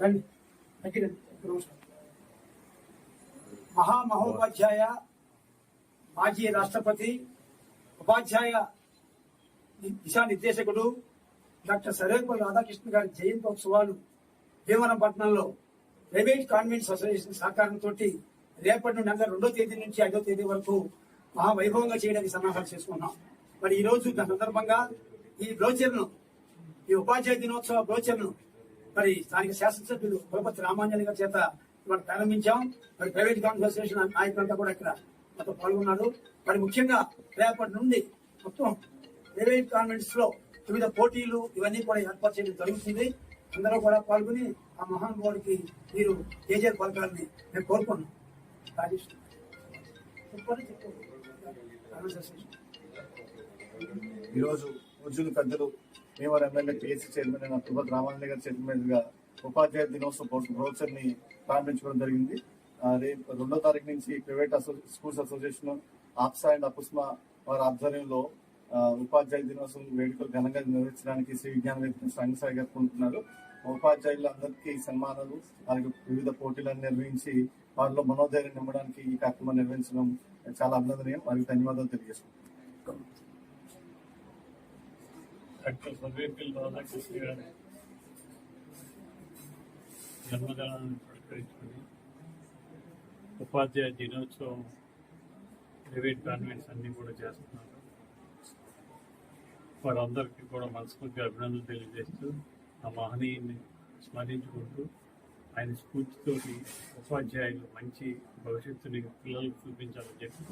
రండి. దగ్గర మహామహోపాధ్యాయ మాజీ రాష్ట్రపతి ఉపాధ్యాయ దిశానిర్దేశకుడు డాక్టర్ సర్వేపల్లి రాధాకృష్ణ గారి జయంతోత్సవాలు భీమవరంపట్నంలో ప్రైవేట్ కాన్వెంట్స్ అసోసియేషన్ సహకారంతో రేపటి నుండి నెల రెండో తేదీ నుంచి ఐదో తేదీ వరకు మహావైభవంగా చేయడానికి సన్నాహాలు చేసుకున్నాం. మరి ఈ రోజు సందర్భంగా ఈ బ్రోచర్ను ఈ ఉపాధ్యాయ దినోత్సవ బ్రోచర్ను మరి స్థానిక శాసనసభ్యులు కులపతి రామాంజలి గారి చేత ఇవాళ ప్రారంభించాం. మరి ప్రైవేట్ కాన్వర్సేషన్ నాయకులంతా కూడా ఇక్కడ మాతో పాల్గొన్నారు. మరి ముఖ్యంగా రేపటి నుండి మొత్తం ప్రైవేట్ కాన్వెంట్స్లో వివిధ పోటీలు ఇవన్నీ కూడా ఏర్పాటు చేయడం జరుగుతుంది. అందరూ కూడా పాల్గొని ఆ మహానుభావుడికి మీరు ఏజర్ పలకాలని నేను కోరుకున్నాను ఈరోజు ఉజ్జులు పెద్దలు భీమవరం ఎమ్మెల్యే టీఎస్సీ చైర్మన్ అయిన తిరుపతి రామానంద గారి చేతుల ఉపాధ్యాయ దినోత్సవ బ్రోచర్ని ప్రారంభించడం జరిగింది. రేపు రెండో తారీఖు నుంచి private అసో schools association APSA and APUSMA వారి ఆధ్వర్యంలో ఉపాధ్యాయ దినోత్సవం వేడుకలు ఘనంగా నిర్వహించడానికి శ్రీ విజ్ఞాన వేదిక సంఘసాయి గారు ఉపాధ్యాయులందరికీ సన్మానాలు అలాగే వివిధ పోటీలను నిర్వహించి వారిలో మనోధైర్యం నింపడానికి ఈ కార్యక్రమం నిర్వహించడం చాలా అభినందనీయం. వారికి ధన్యవాదాలు తెలియజేస్తున్నాం డాక్టర్ సర్వేపల్లి రాధాకృష్ణ గారి. జన్మదినాన్ని పురస్కరించుకుని ఉపాధ్యాయ దినోత్సవం ప్రైవేట్ కాన్వెంట్స్ అన్నీ కూడా చేస్తున్నారు. వారందరికీ కూడా మనస్ఫూర్తిగా అభినందనలు తెలియజేస్తూ ఆ మహనీయుని స్మరించుకుంటూ ఆయన స్ఫూర్తితోటి ఉపాధ్యాయులు మంచి భవిష్యత్తుని పిల్లలకు చూపించాలని చెప్పి